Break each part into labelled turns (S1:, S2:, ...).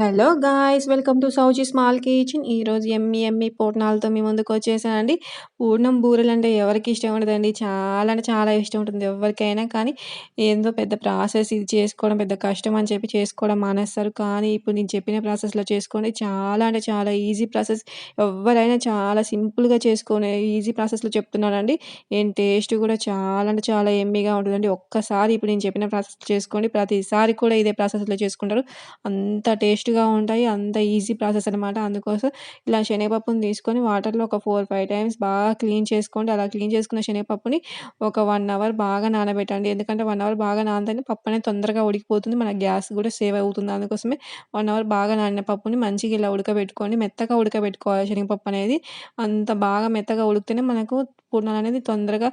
S1: Hello guys welcome to Sowji small kitchen. ఈరోజు ఎమ్మి ఎమ్మి పూర్ణాలతో మీ ముందుకు వచ్చేసానండి. పూర్ణం బూరెలు అంటే ఎవరికి ఇష్టం ఉండదండి. చాలా అంటే చాలా ఇష్టం ఉంటుంది ఎవరికైనా కానీ ఏందో పెద్ద ప్రాసెస్ ఇది చేసుకోవడం పెద్ద కష్టం అని చెప్పి చేసుకోవడం మానేస్తారు. కానీ ఇప్పుడు నేను చెప్పిన ప్రాసెస్లో చేసుకోండి. చాలా అంటే చాలా ఈజీ ప్రాసెస్. ఎవరైనా చాలా సింపుల్గా చేసుకునే ఈజీ ప్రాసెస్లో చెప్తున్నానండి. ఏం టేస్ట్ కూడా చాలా అంటే చాలా ఎమ్మిగా ఉంటుందండి. ఒక్కసారి ఇప్పుడు నేను చెప్పిన ప్రాసెస్ చేసుకోండి. ప్రతిసారి కూడా ఇదే ప్రాసెస్లో చేసుకుంటారు. అంత టేస్ట్ టేస్ట్గా ఉంటాయి. అంత ఈజీ ప్రాసెస్ అనమాట అందుకోసం ఇలా శనగపప్పుని తీసుకొని వాటర్లో ఒక ఫోర్ ఫైవ్ టైమ్స్ బాగా క్లీన్ చేసుకోండి. అలా క్లీన్ చేసుకున్న శనగపప్పుని ఒక వన్ అవర్ బాగా నానబెట్టండి. ఎందుకంటే వన్ అవర్ బాగా నానితేనే పప్పు అనేది తొందరగా ఉడికిపోతుంది. మన గ్యాస్ కూడా సేవ్ అవుతుంది. అందుకోసమే వన్ అవర్ బాగా నానిన పప్పుని మంచిగా ఇలా ఉడకబెట్టుకోండి. మెత్తగా ఉడకబెట్టుకోవాలి శనగపప్పు అనేది. అంత బాగా మెత్తగా ఉడికితేనే మనకు పూర్ణాలు అనేది తొందరగా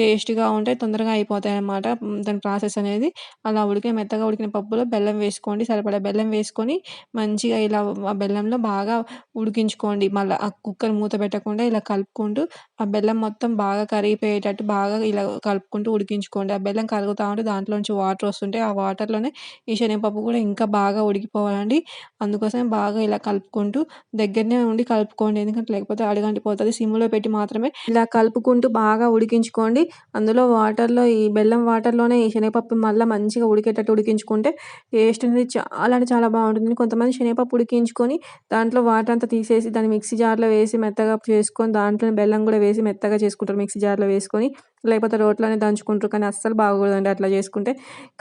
S1: టేస్ట్గా ఉంటాయి తొందరగా అయిపోతాయి అన్నమాట దాని ప్రాసెస్ అనేది. అలా ఉడికిన మెత్తగా ఉడికిన పప్పులో బెల్లం వేసుకోండి. సరిపడా బెల్లం వేసుకొని మంచిగా ఇలా ఆ బెల్లంలో బాగా ఉడికించుకోండి. మళ్ళీ ఆ కుక్కర్ మూత పెట్టకుండా ఇలా కలుపుకుంటూ ఆ బెల్లం మొత్తం బాగా కరిగిపోయేటట్టు బాగా ఇలా కలుపుకుంటూ ఉడికించుకోండి. ఆ బెల్లం కరుగుతూ ఉంటే దాంట్లో నుంచి వాటర్ వస్తుంటే ఆ వాటర్లోనే ఈ శనగపప్పు కూడా ఇంకా బాగా ఉడికిపోవాలండి. అందుకోసమే బాగా ఇలా కలుపుకుంటూ దగ్గరనే ఉండి కలుపుకోండి. ఎందుకంటే లేకపోతే అడగంటి పోతుంది సిమ్లో పెట్టి మాత్రమే ఇలా కలుపు కలుపుకుంటూ బాగా ఉడికించుకోండి. అందులో వాటర్లో ఈ బెల్లం వాటర్లోనే ఈ శనగపప్పు మళ్ళీ మంచిగా ఉడికేటట్టు ఉడికించుకుంటే టేస్ట్ అనేది చాలా అంటే చాలా బాగుంటుంది. కొంతమంది శనగపప్పు ఉడికించుకొని దాంట్లో వాటర్ అంతా తీసేసి దాన్ని మిక్సీ జార్లో వేసి మెత్తగా చేసుకొని దాంట్లో బెల్లం కూడా వేసి మెత్తగా చేసుకుంటారు మిక్సీ జార్లో వేసుకొని. లేకపోతే రోట్లోనే దంచుకుంటారు కానీ అస్సలు బాగోదండి అట్లా చేసుకుంటే.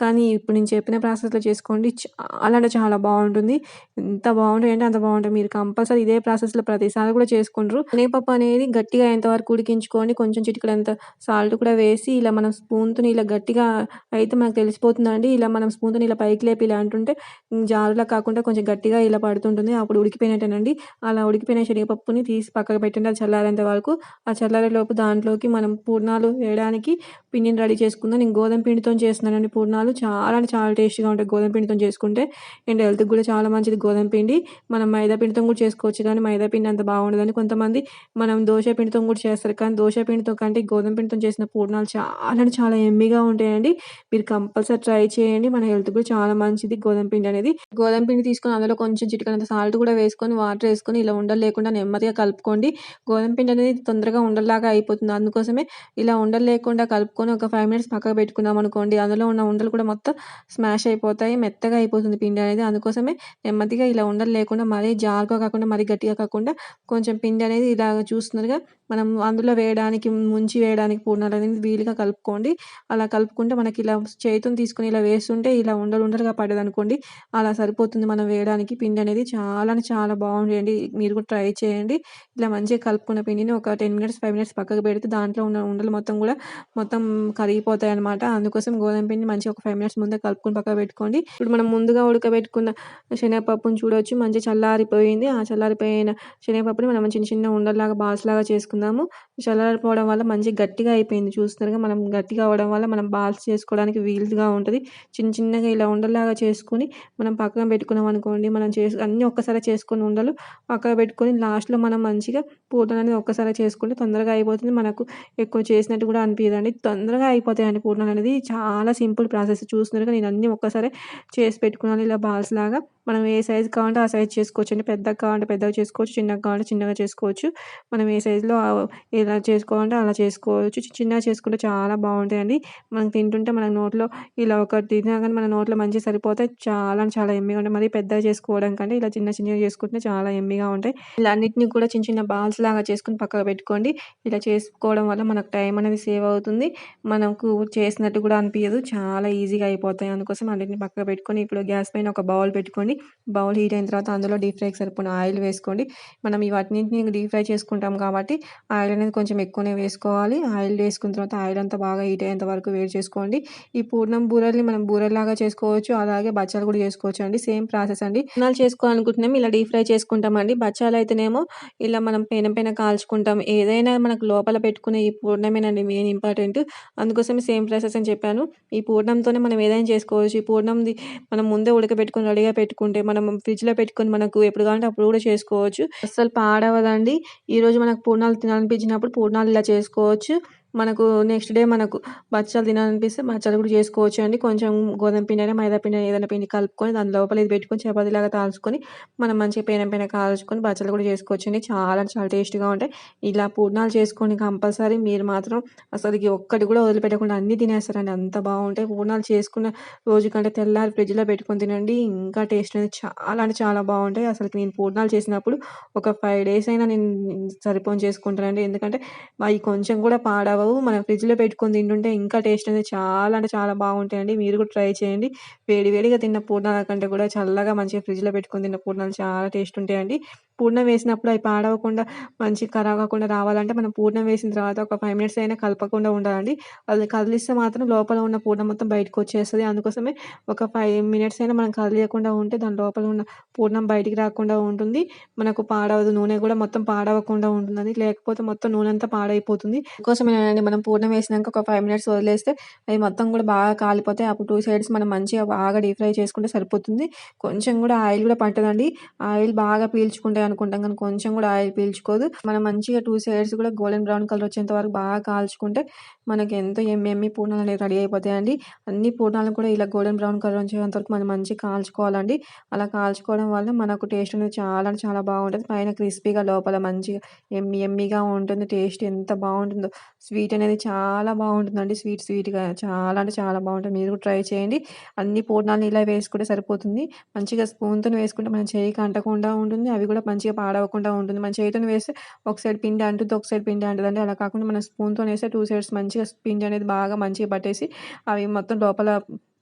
S1: కానీ ఇప్పుడు నేను చెప్పిన ప్రాసెస్లో చేసుకోండి. చాలా అంటే చాలా బాగుంటుంది. ఎంత బాగుంటుంది అంటే అంత బాగుంటుంది మీరు కంపల్సరీ ఇదే ప్రాసెస్లో ప్రతిసారి కూడా చేసుకుంటారు. శనగపప్పు అనేది గట్టిగా ఎంతవరకు ఉడికించుకొని కొంచెం చిటికడంత సాల్ట్ కూడా వేసి ఇలా మనం స్పూన్తో ఇలా గట్టిగా అయితే మనకు తెలిసిపోతుందండి. ఇలా మనం స్పూన్తో ఇలా పైకి లేపి ఇలా అంటుంటే జారులా కాకుండా కొంచెం గట్టిగా ఇలా పడుతుంటుంది. అప్పుడు ఉడికిపోయినట్టేనండి. అలా ఉడికిపోయిన శనగపప్పుని తీసి పక్కకు పెట్టండి. అది చల్లారేంత వరకు ఆ చల్లారేలోపు దాంట్లోకి మనం పూర్ణాలు వేయడానికి పిండిని రెడీ చేసుకుందాం. నేను గోధుమ పిండితో చేస్తున్నానండి పూర్ణాలు. చాలా అంటే చాలా టేస్ట్గా ఉంటాయి గోధుమ పిండితో చేసుకుంటే. అండ్ హెల్త్కి కూడా చాలా మంచిది గోధుమ పిండి. మనం మైదా పిండితో కూడా చేసుకోవచ్చు కానీ మైదా పిండి అంత బాగుండదని కొంతమంది మనం దోశ పిండితో కూడా చేస్తారు కానీ దోశ పిండితో కంటే గోధుమ పిండితో చేసిన పూర్ణాలు చాలా అంటే చాలా ఎమ్మిగా ఉంటాయండి. మీరు కంపల్సరీ ట్రై చేయండి. మన హెల్త్ కూడా చాలా మంచిది. గోధుమ పిండి అనేది. గోధుమ పిండి తీసుకొని అందులో కొంచెం చిటికనంత సాల్ట్ కూడా వేసుకొని వాటర్ వేసుకొని ఇలా ఉండలు లేకుండా నెమ్మదిగా కలుపుకోండి. గోధుమ పిండి అనేది తొందరగా ఉండలాగా అయిపోతుంది. అందుకోసమే ఇలా ఉండలు లేకుండా కలుపుకొని ఒక ఫైవ్ మినిట్స్ పక్కకు పెట్టుకున్నాం అనుకోండి అందులో ఉన్న ఉండలు కూడా మొత్తం స్మాష్ అయిపోతాయి. మెత్తగా అయిపోతుంది పిండి అనేది. అందుకోసమే నెమ్మదిగా ఇలా ఉండలు లేకుండా మరీ జారుగా కాకుండా మరీ గట్టిగా కాకుండా కొంచెం పిండి అనేది ఇలా చూస్తున్నారుగా మనం అందులో వేయడానికి ముంచి వేయడానికి పూర్ణాలు అనేది వీలుగా కలుపుకోండి. అలా కలుపుకుంటే మనకి ఇలా చేతిని తీసుకొని ఇలా వేస్తుంటే ఇలా ఉండలు ఉండలుగా పడేది అనుకోండి అలా సరిపోతుంది మనం వేయడానికి. పిండి అనేది చాలా చాలా బాగుంటుంది మీరు కూడా ట్రై చేయండి. ఇలా మంచిగా కలుపుకున్న పిండిని ఒక టెన్ మినిట్స్ ఫైవ్ మినిట్స్ పక్కకు పెడితే దాంట్లో ఉన్న ఉండలు మొత్తం కూడా మొత్తం కరిగిపోతాయి అనమాట అందుకోసం గోధుమ పిండి మంచిగా ఒక ఫైవ్ మినిట్స్ ముందే కలుపుకుని పక్కకు పెట్టుకోండి. ఇప్పుడు మనం ముందుగా ఉడకబెట్టుకున్న శనగపప్పును చూడవచ్చు మంచిగా చల్లారిపోయింది. ఆ చల్లారిపోయిన శనగపప్పుని మనం చిన్న చిన్న ఉండలాగా బాల్స్ లాగా చేసుకుందాము. చల్లారిపోవడం వల్ల మంచిగా గట్టిగా అయిపోయింది. చూస్తున్నారుగా మనం గట్టిగా అవ్వడం వల్ల మనం బాల్స్ చేసుకోవడానికి వీలుగా ఉంటుంది. చిన్న చిన్నగా ఇలా ఉండలాగా చేసుకొని మనం పక్కన పెట్టుకున్నాం అనుకోండి మనం చేసు అన్నీ ఒక్కసారి చేసుకొని ఉండలు. పక్కన పెట్టుకొని లాస్ట్లో మనం మంచిగా పూర్ణం అనేది ఒక్కసారి చేసుకుంటే తొందరగా అయిపోతుంది. మనకు ఎక్కువ చేసినట్టు కూడా అనిపించదండి తొందరగా అయిపోతాయండి పూర్ణాలు అనేది చాలా సింపుల్ ప్రాసెస్. చూస్తున్నారు నేను అన్నీ ఒక్కసారి చేసి పెట్టుకున్నాను ఇలా బాల్స్ లాగా. మనం ఏ సైజు కావాలంటే ఆ సైజ్ చేసుకోవచ్చు. అండి పెద్దగా కావాలంటే పెద్దగా చేసుకోవచ్చు చిన్నగా కావాలంటే చిన్నగా చేసుకోవచ్చు. మనం ఏ సైజులో ఎలా చేసుకోవాలంటే అలా చేసుకోవచ్చు. చిన్నగా చేసుకుంటే చాలా బాగుంటాయండి. మనం తింటుంటే మన నోట్లో ఇలా ఒకటి తిన్నా కానీ మన నోట్లో మంచిగా సరిపోతే చాలా చాలా ఎమ్మిగా ఉంటాయి. మరి పెద్దగా చేసుకోవడం కంటే ఇలా చిన్న చిన్నగా చేసుకుంటే చాలా ఎమ్మిగా ఉంటాయి. ఇలా అన్నింటినీ కూడా చిన్న చిన్న బాల్స్ లాగా చేసుకుని పక్కకు పెట్టుకోండి. ఇలా చేసుకోవడం వల్ల మనకు టైం అనేది సేవ్ అవుతుంది. మనకు చేసినట్టు కూడా అనిపించదు చాలా ఈజీగా అయిపోతాయి. అందుకోసం అన్నిటిని పక్కకు పెట్టుకొని ఇప్పుడు గ్యాస్ పైన ఒక బౌల్ చేసుకోండి బౌల్ హీట్ అయిన తర్వాత అందులో డీప్ ఫ్రైకి సరిపోయిన ఆయిల్ వేసుకోండి. మనం ఇవన్నింటిని డీప్ ఫ్రై చేసుకుంటాం కాబట్టి ఆయిల్ అనేది కొంచెం ఎక్కువనే వేసుకోవాలి. ఆయిల్ వేసుకున్న తర్వాత ఆయిల్ అంతా బాగా హీట్ అయ్యేంత వరకు వేడి చేసుకోండి. ఈ పూర్ణం బూరెల్ని మనం బూరల్లాగా చేసుకోవచ్చు. అలాగే బచ్చాలు కూడా చేసుకోవచ్చు అండి. సేమ్ ప్రాసెస్ అండి. పూర్ణాలు చేసుకోవాలనుకుంటున్నాం ఇలా డీప్ ఫ్రై చేసుకుంటామండి. బచ్చాలు అయితేనేమో ఇలా మనం పెన పెన కాల్చుకుంటాం. ఏదైనా మనకు లోపల పెట్టుకునే ఈ పూర్ణమేనండి మెయిన్ ఇంపార్టెంట్. అందుకోసం సేమ్ ప్రాసెస్ అని చెప్పాను. ఈ పూర్ణంతోనే మనం ఏదైనా చేసుకోవచ్చు. ఈ పూర్ణంది మనం ముందే ఉడకబెట్టుకుని రెడీగా పెట్టుకుంటే మనం ఫ్రిడ్జ్లో పెట్టుకొని మనకు ఎప్పుడు కావాలంటే అప్పుడు కూడా చేసుకోవచ్చు. అసలు పాడవదండి. ఈరోజు మనకు పూర్ణాలు తినాలనిపించినప్పుడు పూర్ణాలు ఇలా చేసుకోవచ్చు. మనకు నెక్స్ట్ డే మనకు బచ్చాలు తినాలనిపిస్తే బచ్చాలు కూడా చేసుకోవచ్చు అండి. కొంచెం గోధుమ పిండి అయినా మైదా పిండి ఏదైనా పిండి కలుపుకొని దాని లోపల ఇది పెట్టుకొని చపాతీలాగా తాల్చుకొని మనం మంచిగా పేన పైన కాల్చుకొని బచ్చలు కూడా చేసుకోవచ్చు అండి. చాలా చాలా టేస్ట్గా ఉంటాయి. ఇలా పూర్ణాలు చేసుకొని కంపల్సరీ. మీరు మాత్రం అసలు ఒక్కటి కూడా వదిలిపెట్టకుండా అన్నీ తినేస్తారండి. అంత బాగుంటాయి. పూర్ణాలు చేసుకున్న రోజు కంటే తెల్లారి ఫ్రిడ్జ్లో పెట్టుకొని తినండి. ఇంకా టేస్ట్ అనేది చాలా అంటే చాలా బాగుంటాయి. అసలు నేను పూర్ణాలు చేసినప్పుడు ఒక ఫైవ్ డేస్ అయినా నేను సరిపోని చేసుకుంటానండి. ఎందుకంటే అవి కొంచెం కూడా పాడవ పాడవవు మనం ఫ్రిడ్జ్లో పెట్టుకొని తింటుంటే ఇంకా టేస్ట్ అనేది చాలా అంటే చాలా బాగుంటాయండి. మీరు కూడా ట్రై చేయండి. వేడి వేడిగా తిన్న పూర్ణాల కంటే కూడా చల్లగా మంచిగా ఫ్రిడ్జ్లో పెట్టుకొని తిన్న పూర్ణాలు చాలా టేస్ట్ ఉంటాయండి. పూర్ణం వేసినప్పుడు అవి పాడవకుండా మంచి ఖరాబ్ కాకుండా రావాలంటే మనం పూర్ణం వేసిన తర్వాత ఒక ఫైవ్ మినిట్స్ అయినా కలపకుండా ఉండాలండి. అది కదిలిస్తే మాత్రం లోపల ఉన్న పూర్ణం మొత్తం బయటకు వచ్చేస్తుంది. అందుకోసమే ఒక ఫైవ్ మినిట్స్ అయినా మనం కదిలియకుండా ఉంటే దాని లోపల ఉన్న పూర్ణం బయటికి రాకుండా ఉంటుంది. మనకు పాడవదు. నూనె కూడా మొత్తం పాడవకుండా ఉంటుంది లేకపోతే మొత్తం నూనె అంతా పాడైపోతుంది. కోసమేనండి మనం పూర్ణం వేసినాక ఒక ఫైవ్ మినిట్స్ వదిలేస్తే అవి మొత్తం కూడా బాగా కాలిపోతాయి. అప్పుడు టూ సైడ్స్ మనం మంచిగా బాగా డీప్ ఫ్రై చేసుకుంటే సరిపోతుంది. కొంచెం కూడా ఆయిల్ కూడా పట్టదండి. ఆయిల్ బాగా పీల్చుకుంటే అనుకుంటాం కానీ కొంచెం కూడా ఆయిల్ పీల్చుకోదు. మనం మంచిగా టూ సైడ్స్ కూడా గోల్డెన్ బ్రౌన్ కలర్ వచ్చేంత వరకు బాగా కాల్చుకుంటే మనకి ఎంతో ఎమ్మెమ్మి ఎమ్మి పూర్ణాలు అనేవి రెడీ అయిపోతాయండి అన్ని పూర్ణాలను కూడా ఇలా గోల్డెన్ బ్రౌన్ కలర్ వచ్చేంత వరకు మనం మంచిగా కాల్చుకోవాలండి. అలా కాల్చుకోవడం వల్ల మనకు టేస్ట్ అనేది చాలా అంటే చాలా బాగుంటుంది. పైన క్రిస్పీగా లోపల మంచిగా ఎమ్మి ఎమ్మిగా ఉంటుంది. టేస్ట్ ఎంత బాగుంటుందో స్వీట్ అనేది చాలా బాగుంటుందండి. స్వీట్ స్వీట్గా చాలా అంటే చాలా బాగుంటుంది. మీరు కూడా ట్రై చేయండి. అన్ని పూర్ణాలను ఇలా వేసుకుంటే సరిపోతుంది. మంచిగా స్పూన్తో వేసుకుంటే మన చేయికి అంటకుండా ఉంటుంది. అవి కూడా మంచిగా పాడవకుండా ఉంటుంది. మన చేతిని వేస్తే ఒక సైడ్ పిండి అంటుంది ఒక సైడ్ పిండి అంటుందండి అలా కాకుండా మన స్పూన్తో వేస్తే టూ సైడ్స్ మంచిగా పిండి అనేది బాగా మంచిగా పట్టేసి అవి మొత్తం లోపల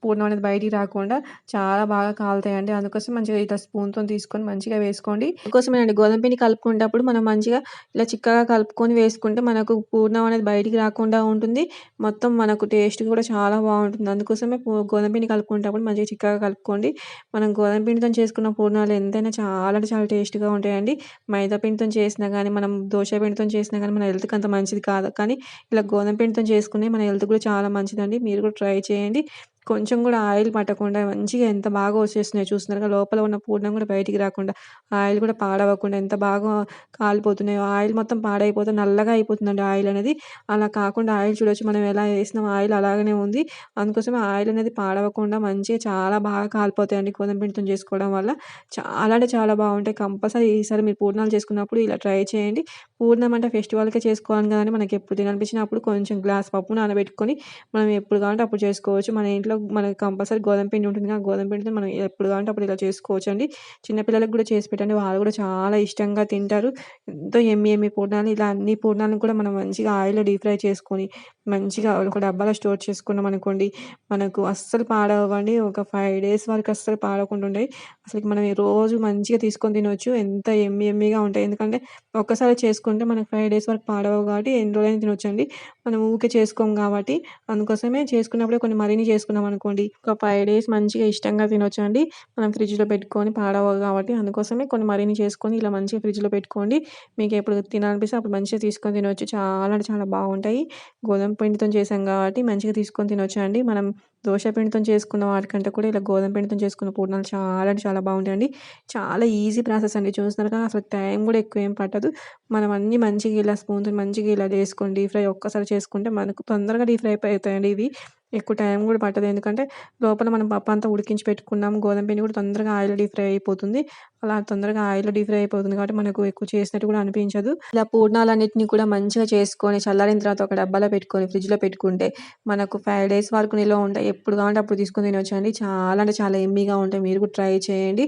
S1: పూర్ణం అనేది బయటికి రాకుండా చాలా బాగా కాలుతాయండి. అందుకోసం మంచిగా ఇట్లా స్పూన్తో తీసుకొని మంచిగా వేసుకోండి. అందుకోసమేనండి గోధుమ పిండి కలుపుకునేటప్పుడు మనం మంచిగా ఇలా చిక్కగా కలుపుకొని వేసుకుంటే మనకు పూర్ణం అనేది బయటికి రాకుండా ఉంటుంది. మొత్తం మనకు టేస్ట్ కూడా చాలా బాగుంటుంది. అందుకోసమే గోధుమ పిండి కలుపుకునేటప్పుడు మంచిగా చిక్కగా కలుపుకోండి. మనం గోధుమ పిండితో చేసుకున్న పూర్ణాలు ఎంతైనా చాలా అంటే చాలా టేస్ట్గా ఉంటాయండి. మైదా పిండితో చేసినా కానీ మనం దోశ పిండితో చేసినా కానీ మన హెల్త్కి అంత మంచిది కాదు. కానీ ఇలా గోధుమ పిండితో చేసుకునే మన హెల్త్ కూడా చాలా మంచిదండి. మీరు కూడా ట్రై చేయండి. కొంచెం కూడా ఆయిల్ పట్టకుండా మంచిగా ఎంత బాగా వచ్చేస్తున్నాయి చూస్తున్నారుగా లోపల ఉన్న పూర్ణం కూడా బయటికి రాకుండా ఆయిల్ కూడా పాడవకుండా ఎంత బాగా కాలిపోతున్నాయో ఆయిల్ మొత్తం పాడైపోతే నల్లగా అయిపోతుందండి ఆయిల్ అనేది. అలా కాకుండా ఆయిల్ చూడొచ్చు మనం ఎలా వేసినాం ఆయిల్ అలాగనే ఉంది. అందుకోసం ఆయిల్ అనేది పాడవకుండా మంచిగా చాలా బాగా కాలిపోతాయండి గోధుమ పిండితో చేసుకోవడం వల్ల. చాలా అంటే చాలా బాగుంటాయి. కంపల్సరీ ఈసారి మీరు పూర్ణాలు చేసుకున్నప్పుడు ఇలా ట్రై చేయండి. పూర్ణం అంటే ఫెస్టివల్కే చేసుకోవాలి కదండి మనకి ఎప్పుడు తిననిపించినప్పుడు కొంచెం గ్లాస్ పప్పు నానబెట్టుకొని మనం ఎప్పుడు కావాలంటే అప్పుడు చేసుకోవచ్చు. మన ఇంట్లో ఇంట్లో మనకి కంపల్సరీ గోధుమ పిండి ఉంటుంది. ఆ గోధుమ పిండితో మనం ఎప్పుడు కావాలంటే అప్పుడు ఇలా చేసుకోవచ్చు అండి చిన్నపిల్లలకు కూడా చేసి పెట్టండి. వాళ్ళు కూడా చాలా ఇష్టంగా తింటారు. ఎంతో ఎమ్మి ఎమ్మి పూర్ణాలు ఇలా అన్ని పూర్ణాలను కూడా మనం మంచిగా ఆయిల్లో డీప్ ఫ్రై చేసుకొని మంచిగా ఒక డబ్బాలో స్టోర్ చేసుకున్నాం అనుకోండి మనకు అస్సలు పాడవండి ఒక ఫైవ్ డేస్ వరకు అస్సలు పాడకుండా ఉంటాయి అసలు మనం రోజు మంచిగా తీసుకొని తినవచ్చు ఎంత ఎమ్మి ఎమ్మిగా ఉంటాయి. ఎందుకంటే ఒక్కసారి చేసుకుంటే మనకు ఫైవ్ డేస్ వరకు పాడవు కాబట్టి ఎన్ని రోజులైనా తినొచ్చండి. మనం ఊరికే చేసుకోం కాబట్టి అందుకోసమే చేసుకున్నప్పుడే కొన్ని మరిన్ని చేసుకున్నాం అనుకోండి. ఒక ఫైవ్ డేస్ మంచిగా ఇష్టంగా తినొచ్చు అండి. మనం ఫ్రిడ్జ్లో పెట్టుకొని పాడవు కాబట్టి అందుకోసమే కొన్ని మరిన్ని చేసుకొని ఇలా మంచిగా ఫ్రిడ్జ్లో పెట్టుకోండి. మీకు ఎప్పుడు తినాలనిపిస్తే అప్పుడు మంచిగా తీసుకొని తినవచ్చు చాలా అంటే చాలా బాగుంటాయి. గోధుమ పిండితో చేసాం కాబట్టి మంచిగా తీసుకొని తినొచ్చు అండి. మనం దోశ పిండితో చేసుకున్న వాటికంటే కూడా ఇలా గోధుమ పిండితో చేసుకున్న పూర్ణాలు చాలా అంటే చాలా బాగుంటాయండి. చాలా ఈజీ ప్రాసెస్ అండి. చూస్తున్నారు కానీ అసలు టైం కూడా ఎక్కువ ఏం పట్టదు. మనం అన్నీ మంచిగా ఇలా స్పూన్తో మంచిగా ఇలా చేసుకొని డీప్ ఫ్రై ఒక్కసారి చేసుకుంటే మనకు తొందరగా డీప్ ఫ్రై అయిపోతాయండి ఇవి. ఎక్కువ టైం కూడా పట్టదు. ఎందుకంటే లోపల మనం పప్పు అంతా ఉడికించి పెట్టుకున్నాం. గోధుమ పిండి కూడా తొందరగా ఆయిల్ డీప్ ఫ్రై అయిపోతుంది. అలా తొందరగా ఆయిల్ డీప్ ఫ్రై అయిపోతుంది కాబట్టి మనకు ఎక్కువ చేసినట్టు కూడా అనిపించదు. ఇలా పూర్ణాలన్నింటినీ కూడా మంచిగా చేసుకొని చల్లారిన తర్వాత ఒక డబ్బాలో పెట్టుకొని ఫ్రిడ్జ్లో పెట్టుకుంటే మనకు ఫైవ్ డేస్ వరకు నిల్వ ఉంటాయి. ఎప్పుడు కావాలంటే అప్పుడు తీసుకుని తినొచ్చండి. చాలా అంటే చాలా ఎమ్మీగా ఉంటాయి. మీరు కూడా ట్రై చేయండి.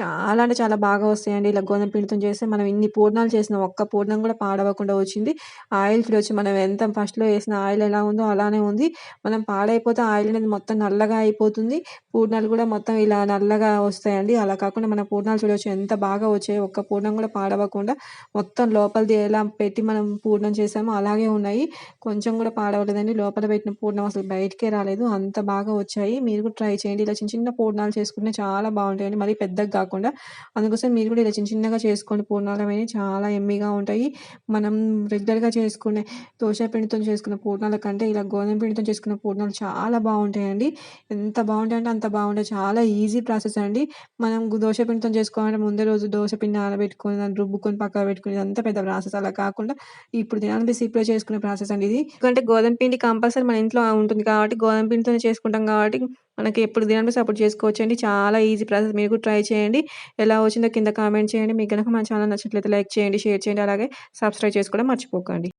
S1: చాలా అంటే చాలా బాగా వస్తాయండి. ఇలా గోధుమ పిండితో చేస్తే మనం ఇన్ని పూర్ణాలు చేసిన ఒక్క పూర్ణం కూడా పాడవకుండా వచ్చింది. ఆయిల్ ఫ్రీ వచ్చి మనం ఎంత ఫస్ట్లో వేసిన ఆయిల్ ఎలా ఉందో అలానే ఉంది. మనం పాడైపోతే ఆయిల్ అనేది మొత్తం నల్లగా అయిపోతుంది. పూర్ణాలు కూడా మొత్తం ఇలా నల్లగా వస్తాయండి. అలా కాకుండా మన పూర్ణాలు చూడవచ్చు ఎంత బాగా వచ్చాయి ఒక్క పూర్ణం కూడా పాడవకుండా మొత్తం లోపలిది ఎలా పెట్టి మనం పూర్ణం చేసామో అలాగే ఉన్నాయి. కొంచెం కూడా పాడవలేదండి. లోపల పెట్టిన పూర్ణం అసలు బయటకే రాలేదు. అంత బాగా వచ్చాయి. మీరు కూడా ట్రై చేయండి. ఇలా చిన్న చిన్న పూర్ణాలు చేసుకుంటే చాలా బాగుంటాయండి. మరీ పెద్దగా కాకుండా. అందుకోసం మీరు కూడా ఇలా చిన్న చిన్నగా చేసుకోండి. పూర్ణాలు అనేవి చాలా ఎమ్మిగా ఉంటాయి. మనం రెగ్యులర్గా చేసుకునే దోశ పిండితో చేసుకున్న పూర్ణాల కంటే ఇలా గోధుమ పిండితో చేసుకున్న పూర్ణాలు చాలా బాగుంటాయండి. ఎంత బాగుంటాయంటే అంత బాగుంటాయి చాలా ఈజీ ప్రాసెస్ అండి. మనం దోశ పిండితో చేసుకోవాలంటే ముందే రోజు దోశ పిండి నానబెట్టుకొని దాన్ని రుబ్బుకొని పక్కన పెట్టుకుని ఇదంతా పెద్ద ప్రాసెస్. అలా కాకుండా ఇప్పుడు తినాలనిపిస్తే ఇప్పుడే చేసుకునే ప్రాసెస్ అండి ఇది. ఎందుకంటే గోధుమ పిండి కంపల్సరీ మన ఇంట్లో ఉంటుంది కాబట్టి గోధుమ పిండితోనే చేసుకుంటాం కాబట్టి మనకి ఎప్పుడు తినాలనిపిస్తే అప్పుడు చేసుకోవచ్చు అండి చాలా ఈజీ ప్రాసెస్. మీరు కూడా ట్రై చేయండి. ఎలా వచ్చిందో కింద కామెంట్ చేయండి. మీకు కనుక మన ఛానల్ నచ్చినట్లయితే లైక్ చేయండి షేర్ చేయండి. అలాగే సబ్స్క్రైబ్ చేసుకోవడం మర్చిపోకండి.